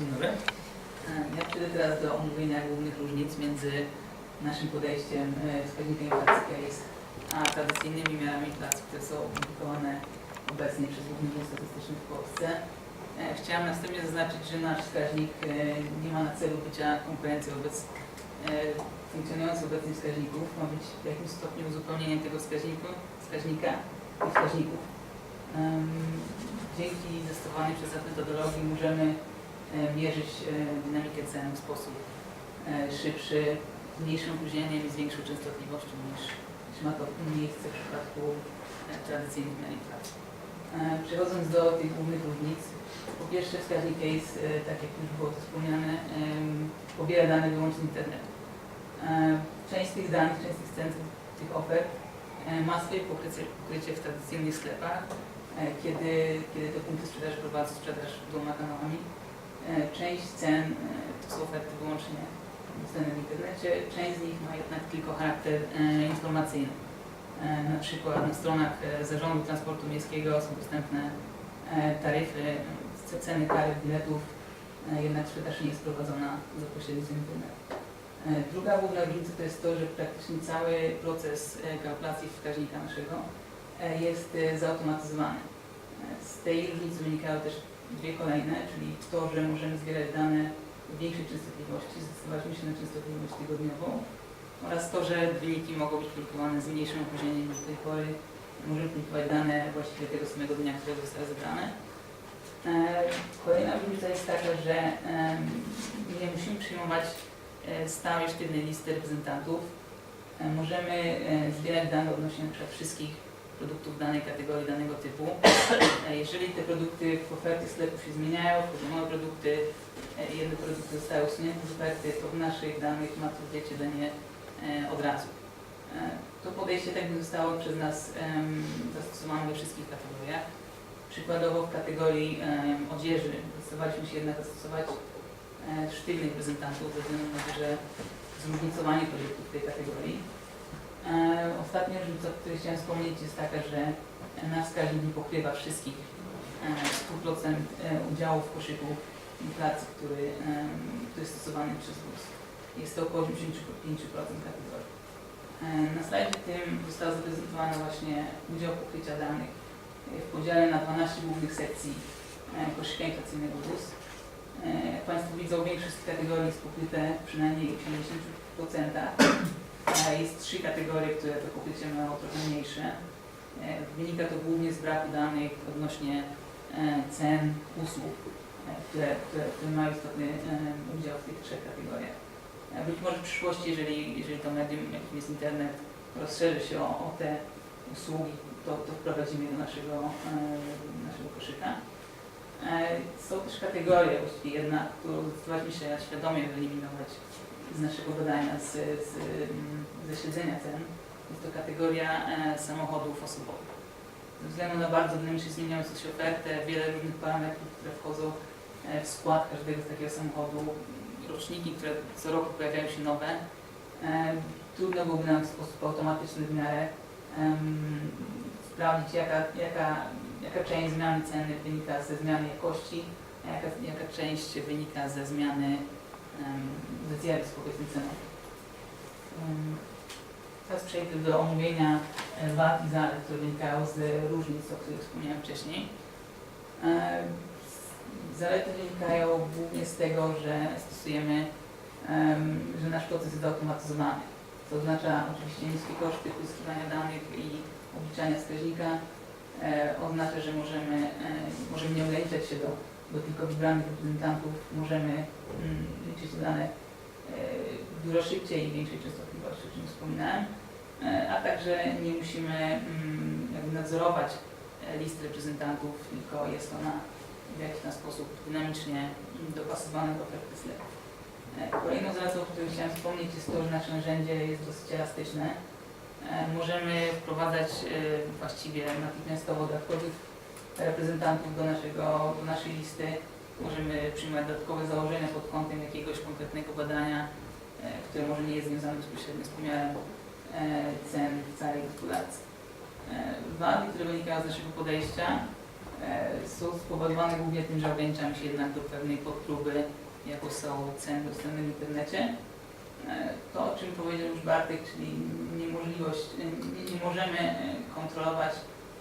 Dzień dobry. E, Ja przejdę teraz do omówienia głównych różnic między naszym podejściem e, wskaźnika inflacji case a tradycyjnymi miarami inflacji, które są publikowane obecnie przez Główny Urząd Statystyczny w Polsce. E, Chciałem następnie zaznaczyć, że nasz wskaźnik nie ma na celu bycia konkurencją wobec funkcjonujących obecnie wskaźników. Ma być w jakimś stopniu uzupełnieniem tego wskaźniku, wskaźnika i wskaźników. Dzięki zastosowanej przez nas metodologii możemy mierzyć e, dynamikę cen w sposób e, szybszy, z mniejszym opóźnieniem i z większą częstotliwością niż, ma to miejsce w przypadku e, tradycyjnych miar inflacji. E, Przechodząc do tych głównych różnic, po pierwsze wskaźnik CASE, e, tak jak już było to wspomniane, pobiera dane wyłącznie z internetu. E, Część z tych danych, część z tych cen, tych ofert e, ma swoje pokrycie, pokrycie w tradycyjnych sklepach, e, kiedy, kiedy te punkty sprzedaży prowadzą sprzedaż dwoma kanałami. E, Część cen e, to są oferty wyłącznie dostępne w internecie, część z nich ma jednak tylko charakter e, informacyjny. E, Na przykład na stronach e, Zarządu Transportu Miejskiego są dostępne e, taryfy, ceny karet biletów, e, jednak sprzedaż nie jest prowadzona za pośrednictwem internetu. E, Druga główna różnica to jest to, że praktycznie cały proces e, kalkulacji wskaźnika naszego e, jest e, zautomatyzowany. Z tej różnicy wynikają też dwie kolejne, czyli to, że możemy zbierać dane w większej częstotliwości, zdecydowaliśmy się na częstotliwość tygodniową oraz to, że wyniki mogą być publikowane z mniejszym opóźnieniem niż do tej pory. Możemy publikować dane właściwie tego samego dnia, którego zostały zebrane. E, Kolejna różnica jest taka, że nie musimy przyjmować e, stałej, sztywnej listy reprezentantów. E, Możemy zbierać dane odnośnie na wszystkich produktów danej kategorii, danego typu. E, Jeżeli te produkty w ofercie sklepu się zmieniają, wchodzą nowe produkty, e, jedne produkty zostały usunięte z oferty, to w naszych danych ma to wyświetlenie e, od razu. To podejście tak zostało przez nas zastosowane we wszystkich kategoriach. Przykładowo w kategorii odzieży zdecydowaliśmy się jednak zastosować sztywnych reprezentantów ze względu na to, że zróżnicowanie produktów w tej kategorii. E, Ostatnia różnica, o której chciałem wspomnieć jest taka, że nasz wskaźnik nie pokrywa wszystkich e, 100% e, udziałów w koszyku inflacji, który, em, który jest stosowany przez ZUS. Jest to około 85% kategorii. E, Na slajdzie tym został zaprezentowany właśnie udział pokrycia danych e, w podziale na 12 głównych sekcji e, koszyka inflacyjnego ZUS. E, Jak Państwo widzą, większość z tych kategorii jest pokryte przynajmniej w 80%. A Jest trzy kategorie, które to pokrycie mają trochę mniejsze. E, Wynika to głównie z braku danych odnośnie e, cen usług, e, które, które, które mają istotny e, udział w tych trzech kategoriach. E, Być może w przyszłości, jeżeli, jeżeli to medium, jakim jest internet, rozszerzy się o, o te usługi, to, to wprowadzimy do naszego, e, naszego koszyka. E, Są też kategorie, właściwie jedna, którą zdecydowaliśmy się świadomie wyeliminować z naszego badania, z, z, ze śledzenia cen. Jest to kategoria e, samochodów osobowych. Ze względu na bardzo dynamicznie zmieniającą się ofertę, wiele różnych parametrów, które wchodzą e, w skład każdego z takiego samochodu, roczniki, które co roku pojawiają się nowe, e, trudno byłoby nam w sposób automatyczny w miarę sprawdzić, jaka, jaka, jaka część zmiany ceny wynika ze zmiany jakości, a jaka, jaka część wynika ze zmiany ze zjawisk. Em, Teraz przejdę do omówienia e, wad i zalet, które wynikają z różnic, o których wspomniałem wcześniej. E, Zalety wynikają głównie z tego, że stosujemy, em, że nasz proces jest zautomatyzowany. To oznacza oczywiście niskie koszty pozyskiwania danych i obliczania wskaźnika. E, oznacza, że możemy, możemy nie ograniczać się do, do tylko wybranych reprezentantów, możemy mm, liczyć te dane e, dużo szybciej i większej częstotliwości, o czym wspominałem, E, a także nie musimy mm, nadzorować e, listy reprezentantów, tylko jest ona w jakiś tam sposób dynamicznie dopasowane do sklepu. E, Kolejną zaletą, o której chciałem wspomnieć jest to, że nasze narzędzie jest dosyć elastyczne. Możemy wprowadzać właściwie natychmiastowo dodatkowych reprezentantów do, naszego, do naszej listy. Możemy przyjmować dodatkowe założenia pod kątem jakiegoś konkretnego badania, e, które może nie jest związane bezpośrednio z pomiarem e, cen w całej gospodarce. Wady, które wynikają z naszego podejścia, e, są spowodowane głównie tym, że ograniczamy się jednak do pewnej podpróby, jaką są ceny dostępne w internecie. To, o czym powiedział już Bartek, czyli niemożliwość, nie, nie możemy kontrolować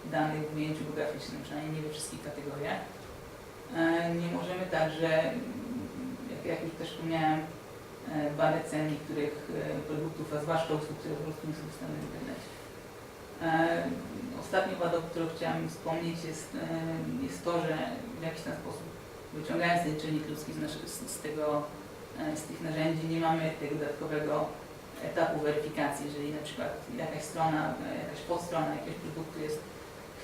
danych w ujęciu geograficznym, przynajmniej nie we wszystkich kategoriach. E, Nie możemy także, mm, jak, jak już też wspomniałem, e, badać cen niektórych e, produktów, a zwłaszcza usług, które po prostu nie są dostępne w internecie. Ostatnią wadą, którą chciałem wspomnieć jest, jest to, że w jakiś sposób wyciągając ten czynnik ludzki z, z, tego, z tych narzędzi nie mamy tego dodatkowego etapu weryfikacji. Jeżeli na przykład jakaś strona, jakaś podstrona jakiegoś produktu jest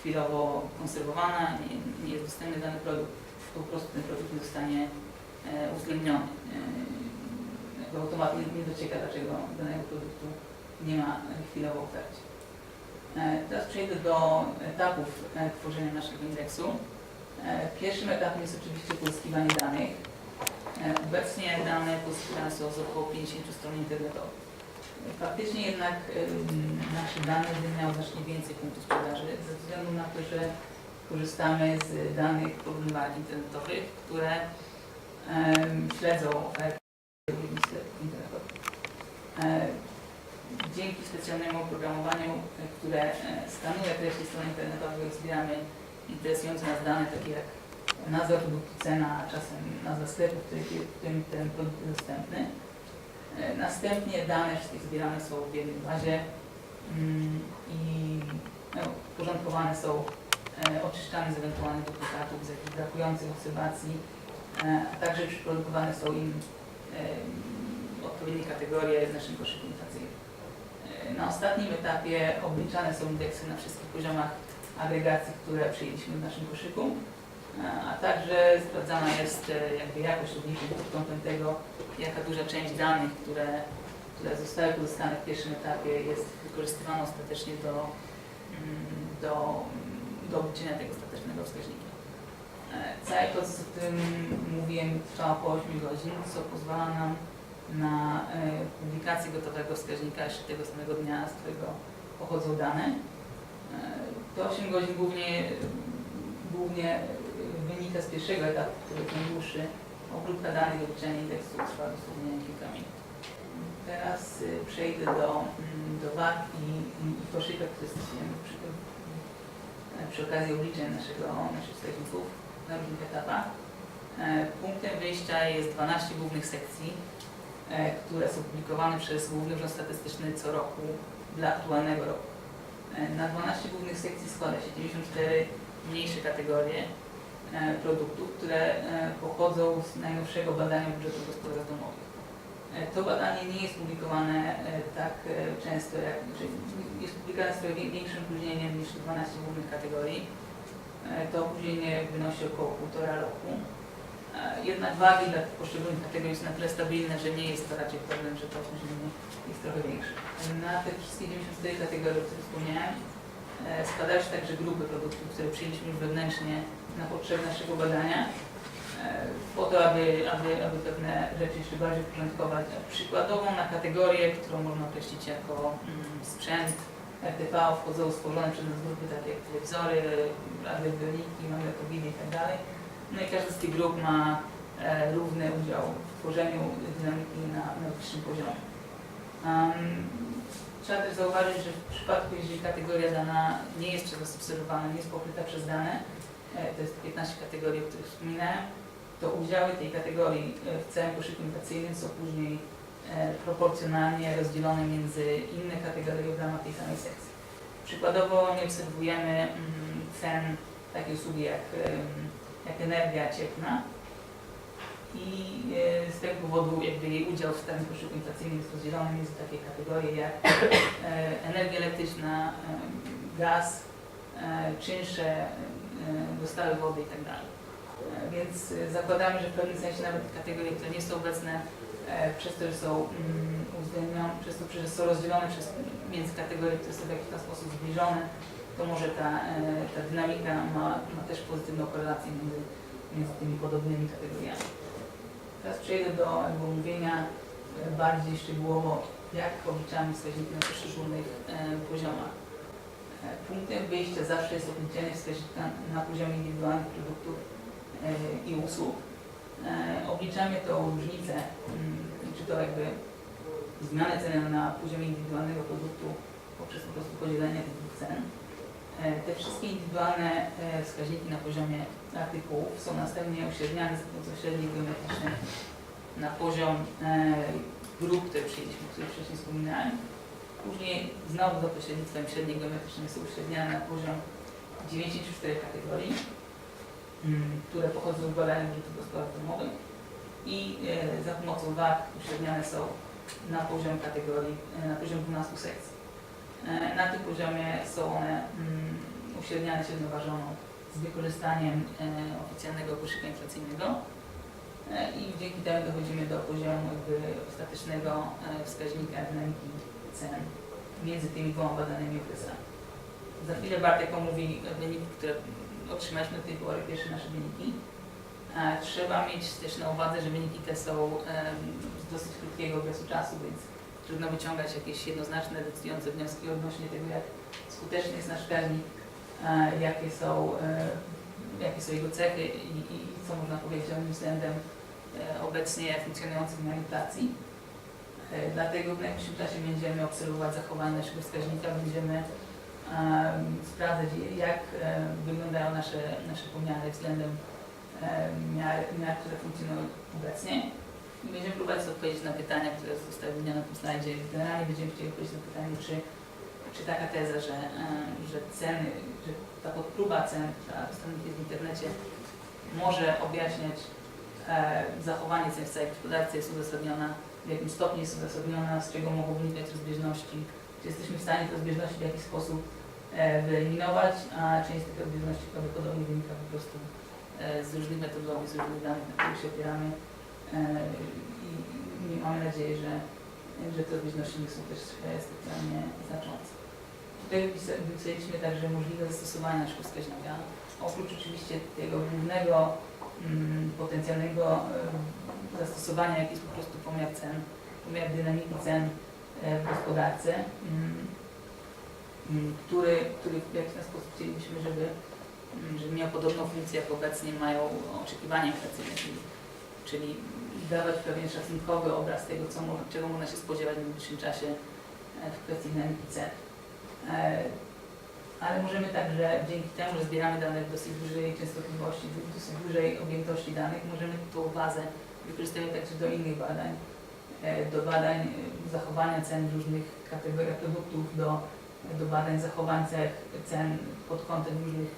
chwilowo konserwowana, nie, nie jest dostępny dany produkt, po prostu ten produkt nie zostanie e, uwzględniony. E, jakby automat nie, docieka, dlaczego danego produktu nie ma chwilowo ofercie. E, Teraz przejdę do etapów tworzenia naszego indeksu. Pierwszym etapem jest oczywiście pozyskiwanie danych. Obecnie dane pozyskiwane są z około 50 stron internetowych. Faktycznie jednak nasze dane miały znacznie więcej punktów sprzedaży ze względu na to, że korzystamy z danych porównywarek internetowych, które śledzą sklepów internetowych. E, Dzięki specjalnemu oprogramowaniu, które e, skanuje treści stron internetowych, zbieramy interesujące nas dane, takie jak nazwa produktu, cena, a czasem nazwa sklepu, w którym ten produkt jest dostępny. E, Następnie dane wszystkie zbierane są w jednej bazie mm, i no, porządkowane są, e, oczyszczane z ewentualnych duplikatów, z jakichś brakujących obserwacji, e, a także przyprodukowane są im odpowiednie kategorie w naszym koszyku inflacyjnym. E, Na ostatnim etapie obliczane są indeksy na wszystkich poziomach agregacji, które przyjęliśmy w naszym koszyku, a także sprawdzana jest e, jakby jakość odniesień pod kątem tego, jaka duża część danych, które, które zostały pozyskane w pierwszym etapie jest wykorzystywana ostatecznie do, mm, do, do obliczenia tego ostatecznego wskaźnika. E, Cały proces, o którym mówiłem, trwa około 8 godzin, co pozwala nam na e, publikację gotowego wskaźnika jeszcze tego samego dnia, z którego pochodzą dane. To 8 godzin głównie, głównie wynika z pierwszego etapu, który najdłuższy. Obróbka danych, obliczenie indeksu trwa dosłownie kilka minut. Teraz e, przejdę do, mm, do wag i, i koszyka, który stosujemy przy, e, przy okazji obliczeń naszego, naszych wskaźników na różnych etapach. E, Punktem wyjścia jest 12 głównych sekcji, e, które są publikowane przez Główny Urząd Statystyczny co roku dla aktualnego roku. E, Na 12 głównych sekcji składa się 94 mniejsze kategorie produktów, które e, pochodzą z najnowszego badania budżetu gospodarstw domowych. E, To badanie nie jest publikowane e, tak e, często, jak, czyli jest publikowane z większym opóźnieniem niż 12 głównych kategorii. E, To opóźnienie wynosi około półtora roku. E, Jednak wagi dla poszczególnych kategorii są na tyle stabilne, że nie jest to raczej problem, że to opóźnienie jest trochę większe. Na te wszystkie 94 kategorie, o których wspomniałem, e, składają się także grupy produktów, które przyjęliśmy już wewnętrznie na potrzeby naszego badania, e, po to, aby, aby, aby pewne rzeczy jeszcze bardziej uporządkować. Przykładowo na kategorię, którą można określić jako mm, sprzęt RTV, wchodzą stworzone przez nas grupy takie jak telewizory, radiowioniki, magnetowidy itd. No i każda z tych grup ma e, równy udział w tworzeniu dynamiki na, na wyższym poziomie. Um, trzeba też zauważyć, że w przypadku, jeżeli kategoria dana nie jest przez nas obserwowana, nie jest pokryta przez dane, to jest 15 kategorii, o których wspominałem, to udziały tej kategorii e, w całym koszyku inflacyjnym są później e, proporcjonalnie rozdzielone między inne kategorie w ramach tej samej sekcji. Przykładowo nie obserwujemy mm, cen takiej usługi jak, jak energia cieplna i e, z tego powodu jakby jej udział w tym koszyku inflacyjnym jest rozdzielony między takie kategorie jak e, energia elektryczna, e, gaz, e, czynsze, e, dostawy wody itd. E, Więc e, zakładamy, że w pewnym sensie nawet te kategorie, które nie są obecne, przez to, że są mm, uwzględnione, przez to, że są rozdzielone przez, między kategorie, które są w jakiś sposób zbliżone, to może ta, ta dynamika ma, ma też pozytywną korelację między, między tymi podobnymi kategoriami. Teraz przejdę do omówienia bardziej szczegółowo, jak obliczamy wskaźniki na poszczególnych poziomach. E, Punktem wyjścia zawsze jest obliczenie wskaźnika na poziomie indywidualnych produktów e, i usług. E, Obliczamy tą różnicę, mm, czy to jakby zmianę ceny na poziomie indywidualnego produktu poprzez po prostu podzielenie tych dwóch cen. Te wszystkie indywidualne wskaźniki na poziomie artykułów są następnie uśredniane za pomocą średniej geometrycznej na poziom grup, które przyjęliśmy, o których wcześniej wspominałem. Później znowu za pośrednictwem średniej geometrycznej są uśredniane na poziom 94 kategorii, mm, które pochodzą z badań użytych w gospodarce domowej i e, za pomocą WAC uśredniane są na poziom kategorii, e, na poziom 12 sekcji. E, Na tym poziomie są one mm, uśredniane średnioważoną z wykorzystaniem oficjalnego koszyka inflacyjnego i dzięki temu dochodzimy do poziomu ostatecznego wskaźnika dynamiki cen między tymi dwoma badanymi okresami. Za chwilę Bartek omówi wyniki, które otrzymaliśmy do tej pory, pierwsze nasze wyniki. E, Trzeba mieć też na uwadze, że wyniki te są z dosyć krótkiego okresu czasu, więc trudno wyciągać jakieś jednoznaczne, decydujące wnioski odnośnie tego, jak skuteczny jest nasz wskaźnik, e, jakie są, e, jakie są jego cechy i, i co można powiedzieć o nim względem obecnie funkcjonujących na inflacji. E, Dlatego w najbliższym czasie będziemy obserwować zachowanie naszego wskaźnika, będziemy em, sprawdzać, jak wyglądają nasze, nasze pomiary względem em, miar, miar, które funkcjonują obecnie. I będziemy próbować odpowiedzieć na pytania, które zostały wymienione na tym slajdzie. Generalnie będziemy chcieli odpowiedzieć na pytanie, czy, czy taka teza, że, że ceny, że ta podpróba cen, która dostępna jest w internecie, może objaśniać zachowanie cen w gospodarce, jest uzasadniona, w jakim stopniu jest uzasadniona, z czego mogą wynikać rozbieżności, czy jesteśmy w stanie te rozbieżności w jakiś sposób e, wyeliminować, a część tych rozbieżności prawdopodobnie wynika po prostu e, z różnych metodologii, z różnych danych, na których się opieramy. E, i, mamy nadzieję, że, że te rozbieżności nie są też e, specjalnie znaczące. Tutaj wypisa- wypisaliśmy także możliwość zastosowania naszego wskaźnika, oprócz oczywiście tego głównego potencjalnego e, zastosowania, jest po prostu pomiar cen, pomiar dynamiki cen e, w gospodarce, mm, mm, który, który w jakiś sposób chcielibyśmy, żeby, mm, żeby miał podobną funkcję, jak obecnie mają oczekiwania inflacyjne, czyli, czyli dawać pewien szacunkowy obraz tego, co, czego można się spodziewać w najbliższym czasie e, w kwestii dynamiki cen. Ale możemy także dzięki temu, że zbieramy dane w dosyć dużej częstotliwości, w dosyć dużej objętości danych, możemy tą bazę wykorzystywać także do innych badań, e, do badań e, zachowania cen w różnych kategoriach produktów, do, do badań zachowań cen pod kątem różnych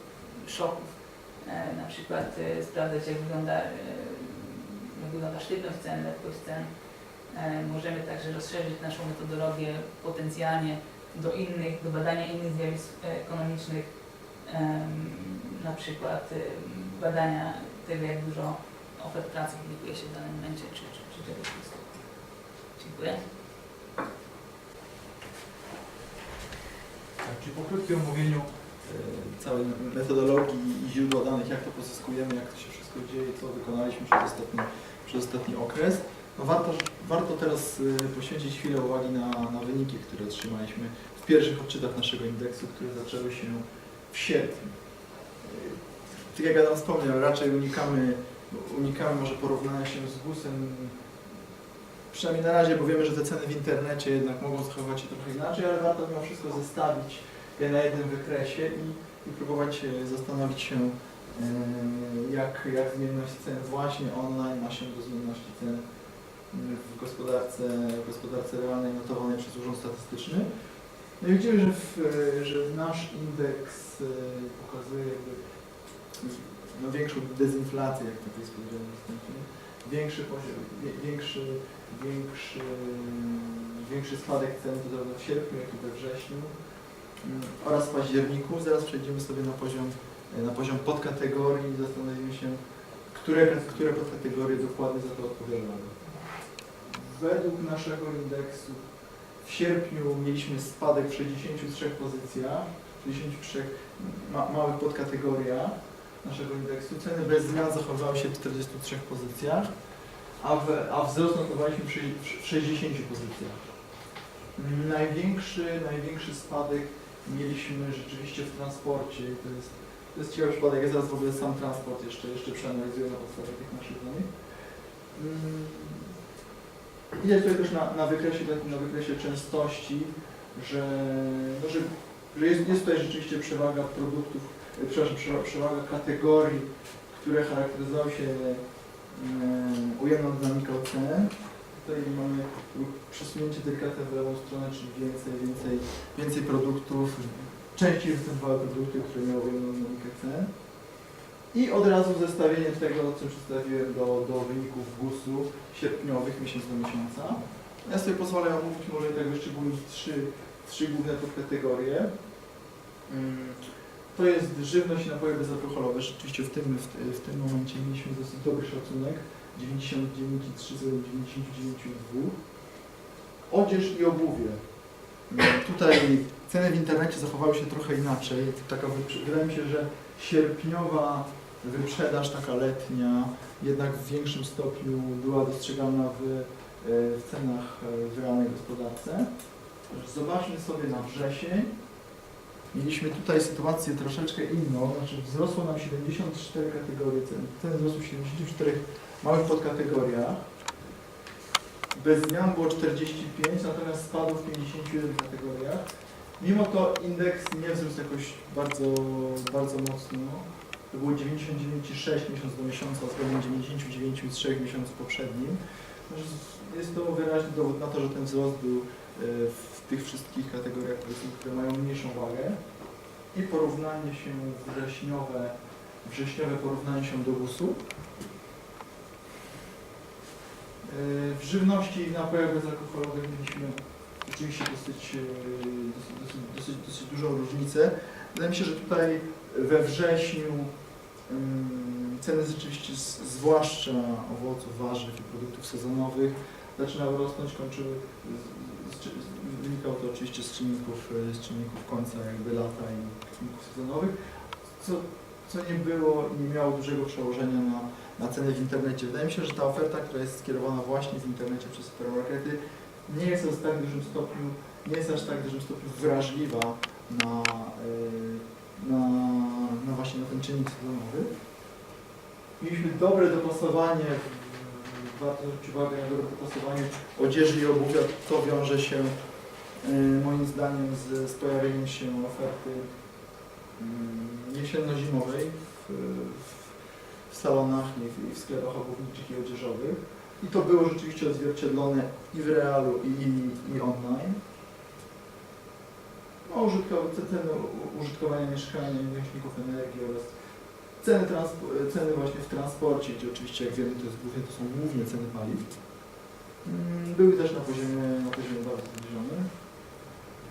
szoków. E, Na przykład sprawdzać, jak wygląda, jak wygląda sztywność cen, lekkość cen. Możemy także rozszerzyć naszą metodologię potencjalnie do innych, do badania innych zjawisk e, ekonomicznych, na przykład badania tego, jak dużo ofert pracy publikuje się w danym momencie, czy, czy, czy czegoś stylu. Dziękuję. Tak, czyli po krótkim omówieniu e, całej metodologii i źródła danych, jak to pozyskujemy, jak to się wszystko dzieje, co wykonaliśmy przez ostatni, przez ostatni okres, no warto, warto teraz e, poświęcić chwilę uwagi na, na wyniki, które otrzymaliśmy w pierwszych odczytach naszego indeksu, które zaczęły się w sierpniu. E, Tak jak Adam wspomniał, raczej unikamy, unikamy może porównania się z GUS-em, przynajmniej na razie, bo wiemy, że te ceny w internecie jednak mogą zachowywać się trochę inaczej, ale warto mimo wszystko zestawić je na jednym wykresie i, i próbować zastanowić się, e, jak, jak zmienność cen właśnie online ma się do zmienności cen w gospodarce, w gospodarce realnej notowanej przez Urząd Statystyczny. No i widzimy, że, w, e, że nasz indeks e, pokazuje jakby no, większą dezinflację, jak to jest powiedziane wstępnie, większy, większy, większy, większy spadek cen zarówno w sierpniu, jak i we wrześniu mm, oraz w październiku. Zaraz przejdziemy sobie na poziom, na poziom podkategorii i zastanowimy się, które, które podkategorie dokładnie za to odpowiadały. Według naszego indeksu w sierpniu mieliśmy spadek w 63 pozycjach, 63 ma, małych podkategoriach naszego indeksu. Ceny bez zmian zachowały się w 43 pozycjach, a, w, a wzrost notowaliśmy w 60 pozycjach. Największy, największy spadek mieliśmy rzeczywiście w transporcie to jest, to jest ciekawy przypadek. Ja zaraz w ogóle sam transport jeszcze, jeszcze przeanalizuję na podstawie tych naszych danych. Widać tutaj też na, na, wykresie, na wykresie częstości, że, no, że, że jest, jest tutaj rzeczywiście przewaga produktów, e, przepraszam, przewa- przewaga kategorii, które charakteryzowały się e, ujemną dynamiką cen. Tutaj mamy przesunięcie delikatne w lewą stronę, czyli więcej, więcej, więcej produktów, częściej występowały produkty, które miały ujemną dynamikę cen. I od razu zestawienie tego, co przedstawiłem do, do wyników GUS-u sierpniowych, miesiąc do miesiąca. Ja sobie pozwolę omówić może tak wyszczególnić trzy, trzy główne podkategorie. Mm, To jest żywność i napoje bezalkoholowe. Rzeczywiście w tym, w, w tym momencie mieliśmy dosyć dobry szacunek. 99,3 do 99,2. Odzież i obuwie. Mm, Tutaj ceny w internecie zachowały się trochę inaczej. Taka, wydaje mi się, że sierpniowa wyprzedaż taka letnia jednak w większym stopniu była dostrzegalna w, e, w cenach e, w realnej gospodarce. Zobaczmy sobie na wrzesień. Mieliśmy tutaj sytuację troszeczkę inną, znaczy wzrosło nam 74 kategorie cen. Ceny wzrosły w 74 małych podkategoriach. Bez zmian było 45, natomiast spadło w 51 kategoriach. Mimo to indeks nie wzrósł jakoś bardzo, bardzo mocno. To było 99,6 miesiąc do miesiąca względem 99,3 miesiącu poprzednim. Także Jest to wyraźny dowód na to, że ten wzrost był e, w tych wszystkich kategoriach, które mają mniejszą wagę. I porównanie się wrześniowe, wrześniowe porównanie się do GUS-u. E, W żywności i napojach bezalkoholowych mieliśmy rzeczywiście dosyć, e, dosyć, dosyć, dosyć dużą różnicę. Wydaje mi się, że tutaj we wrześniu ceny rzeczywiście, zwłaszcza owoców, warzyw i produktów sezonowych, zaczynały rosnąć, kończyły, wynikało to oczywiście z czynników, e, z czynników końca jakby lata i czynników sezonowych, co, co nie było nie miało dużego przełożenia na, na ceny w internecie. Wydaje mi się, że ta oferta, która jest skierowana właśnie w internecie przez supermarkety, nie jest aż tak dużym stopniu, nie jest aż tak dużym stopniu wrażliwa na, y, na, na właśnie na ten czynnik sezonowy. Mieliśmy dobre dopasowanie, warto zwrócić uwagę na dobre dopasowanie odzieży i obuwia. To wiąże się y, moim zdaniem z, z pojawieniem się oferty y, jesienno-zimowej w, w, salonach i w, sklepach obuwniczych i odzieżowych. I to było rzeczywiście odzwierciedlone i w realu, i, i online. No, użytkow- ceny u- użytkowania mieszkania nośników energii oraz ceny, ceny właśnie w transporcie, gdzie oczywiście jak wiemy to, jest głównie, to są głównie ceny paliw. Mm, Były też na poziomie, na poziomie bardzo zbliżonym.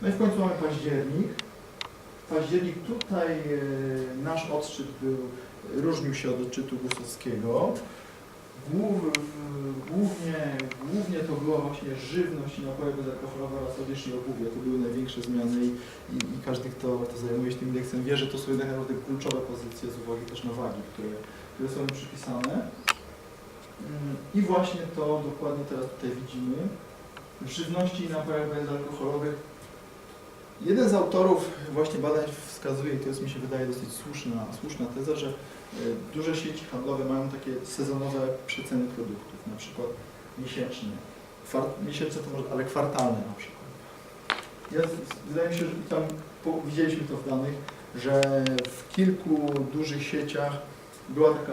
No i w końcu mamy październik. Październik tutaj e, nasz odczyt był, różnił się od odczytu gusowskiego. Głów, głównie, głównie to była właśnie żywność i napoje bezalkoholowe oraz odzież i obuwie. To były największe zmiany i, i, i każdy, kto, kto zajmuje się tym indeksem wie, że to są jednak naprawdę kluczowe pozycje z uwagi też na wagi, które, które są przypisane. Mm, I właśnie to dokładnie teraz tutaj widzimy. W żywności i napojach bezalkoholowych jeden z autorów właśnie badań wskazuje, i to jest mi się wydaje dosyć słuszna, słuszna teza, że Duże sieci handlowe mają takie sezonowe przeceny produktów, na przykład miesięczne. Kwart, miesięczne to może, ale kwartalne na przykład. Ja, z- wydaje mi się, że tam po, widzieliśmy to w danych, że w kilku dużych sieciach była taka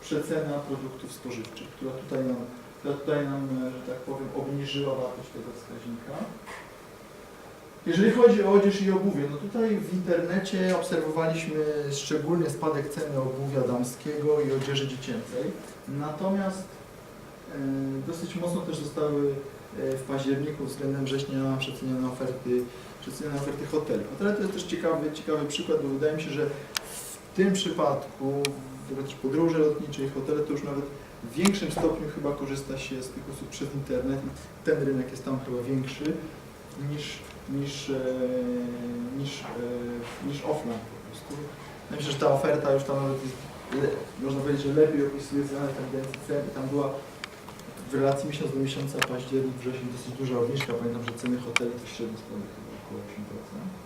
przecena produktów spożywczych, która tutaj nam, która tutaj nam e, że tak powiem, obniżyła wartość tego wskaźnika. Jeżeli chodzi o odzież i obuwie, no tutaj w internecie obserwowaliśmy szczególnie spadek ceny obuwia damskiego i odzieży dziecięcej. Natomiast e, dosyć mocno też zostały e, w październiku względem września przecenione oferty, przecenione oferty hoteli. Hotele to jest też ciekawy, ciekawy przykład, bo wydaje mi się, że w tym przypadku, też podróże lotnicze i hotele, to już nawet w większym stopniu chyba korzysta się z tych usług przez internet ten rynek jest tam chyba większy niż, niż, e, niż, e, niż offline po prostu. Myślę, że ta oferta już tam nawet jest, można powiedzieć, że lepiej opisuje zmianę tendencji cen i tam była w relacji miesiąc do miesiąca, październik, wrzesień dosyć duża obniżka. Pamiętam, że ceny hoteli to średnio spadły około 8%.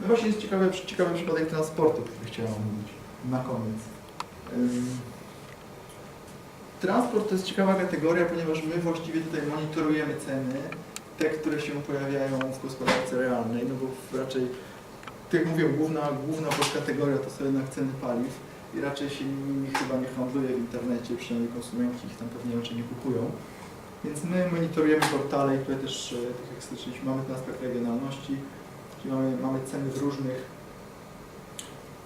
No właśnie jest ciekawy, ciekawy przypadek transportu, który chciałem omówić na koniec. Transport to jest ciekawa kategoria, ponieważ my właściwie tutaj monitorujemy ceny, te, które się pojawiają w gospodarce realnej, no bo raczej, tak jak mówiłem, główna, główna podkategoria to są jednak ceny paliw i raczej się nimi chyba nie handluje w internecie, przynajmniej konsumenci ich tam pewnie raczej nie kupują. Więc my monitorujemy portale i tutaj też, e, tak jak słyszeliśmy, mamy ten aspekt regionalności, czyli mamy, mamy ceny w różnych,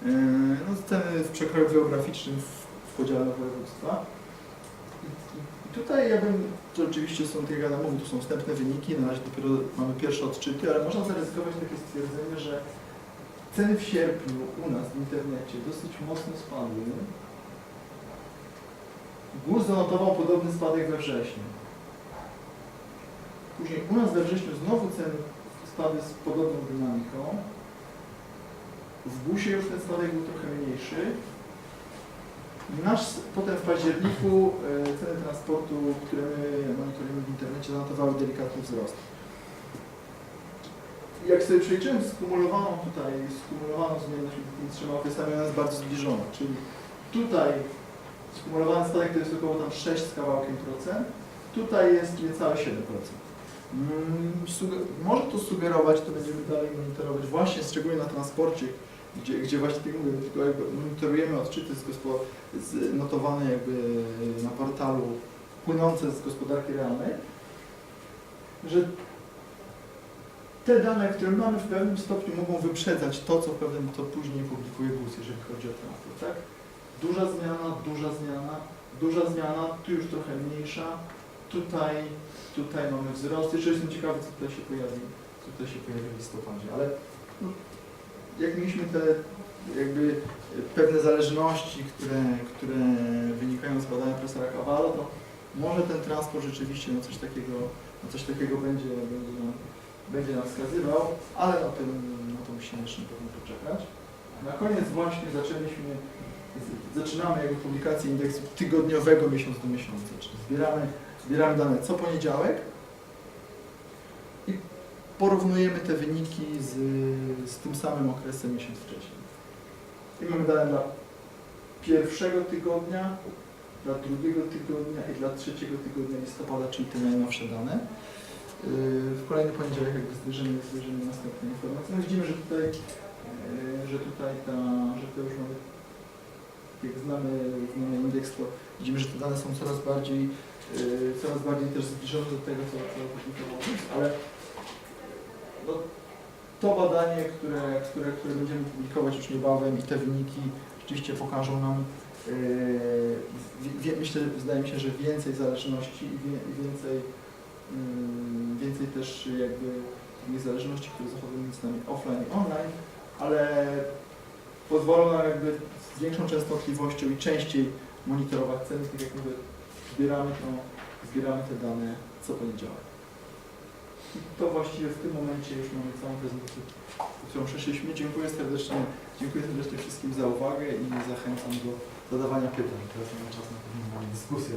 e, no ceny w przekroju geograficznym w, w podziale na województwa. Tutaj ja bym, to oczywiście są, tak jak Adam mówił, to są wstępne wyniki, na razie dopiero mamy pierwsze odczyty, ale można zaryzykować takie stwierdzenie, że ceny w sierpniu u nas w internecie dosyć mocno spadły. GUS zanotował podobny spadek we wrześniu. Później u nas we wrześniu znowu ceny spadły z podobną dynamiką. W GUS-ie już ten spadek był trochę mniejszy. Nasz, potem w październiku e, ceny transportu, które my monitorujemy w internecie, zanotowały delikatny wzrost. Jak sobie przeliczyłem skumulowaną tutaj, skumulowaną zmienność między tymi trzema okresami, ona jest bardzo zbliżona, czyli tutaj skumulowany spadek to jest około tam 6 z kawałkiem procent, tutaj jest niecałe 7%. Mm, może to sugerować, to będziemy dalej monitorować właśnie, szczególnie na transporcie, gdzie, gdzie właśnie tak mówię, tylko jakby monitorujemy odczyty z z notowane jakby na portalu płynące z gospodarki realnej, że te dane, które mamy w pewnym stopniu mogą wyprzedzać to, co pewnym to później publikuje GUS, jeżeli chodzi o transport, tak? Duża zmiana, duża zmiana, duża zmiana, tu już trochę mniejsza, tutaj, tutaj mamy wzrost. Jeszcze jestem ciekawy, co tutaj się pojawi, co tutaj się pojawi w listopadzie, ale no, jak mieliśmy te jakby pewne zależności, które, które wynikają z badania profesora Cavallo, to może ten transport rzeczywiście na coś takiego, na coś takiego będzie, będzie, nam, będzie nam wskazywał, ale na tym, na to musimy jeszcze poczekać. Na koniec właśnie zaczęliśmy, zaczynamy jakby publikację indeksu tygodniowego miesiąc do miesiąca, czyli zbieramy, zbieramy dane co poniedziałek porównujemy te wyniki z, z tym samym okresem miesiąc wcześniej. I mamy dane dla pierwszego tygodnia, dla drugiego tygodnia i dla trzeciego tygodnia listopada, czyli te najnowsze dane. Yy, W kolejny poniedziałek jakby zbierzemy, zbierzemy następne informacje. No widzimy, że tutaj, yy, że tutaj ta, że to już mamy, jak znamy, znamy indeks, to widzimy, że te dane są coraz bardziej, yy, coraz bardziej też zbliżone do tego, co, co publikował GUS, ale no, to badanie, które, które, które będziemy publikować już niebawem i te wyniki rzeczywiście pokażą nam, yy, myślę, wydaje mi się, że więcej zależności i, więcej, mm, więcej też jakby niezależności, które zachowują między nami offline i online, ale pozwolą nam jakby z większą częstotliwością i częściej monitorować ceny, tak jak mówię, zbieramy, to, zbieramy te dane co poniedziałek. To właściwie w tym momencie już mamy całą prezentację, którą przeszliśmy. Dziękuję serdecznie, dziękuję serdecznie wszystkim za uwagę i zachęcam do zadawania pytań. Teraz mamy czas na pewną dyskusję.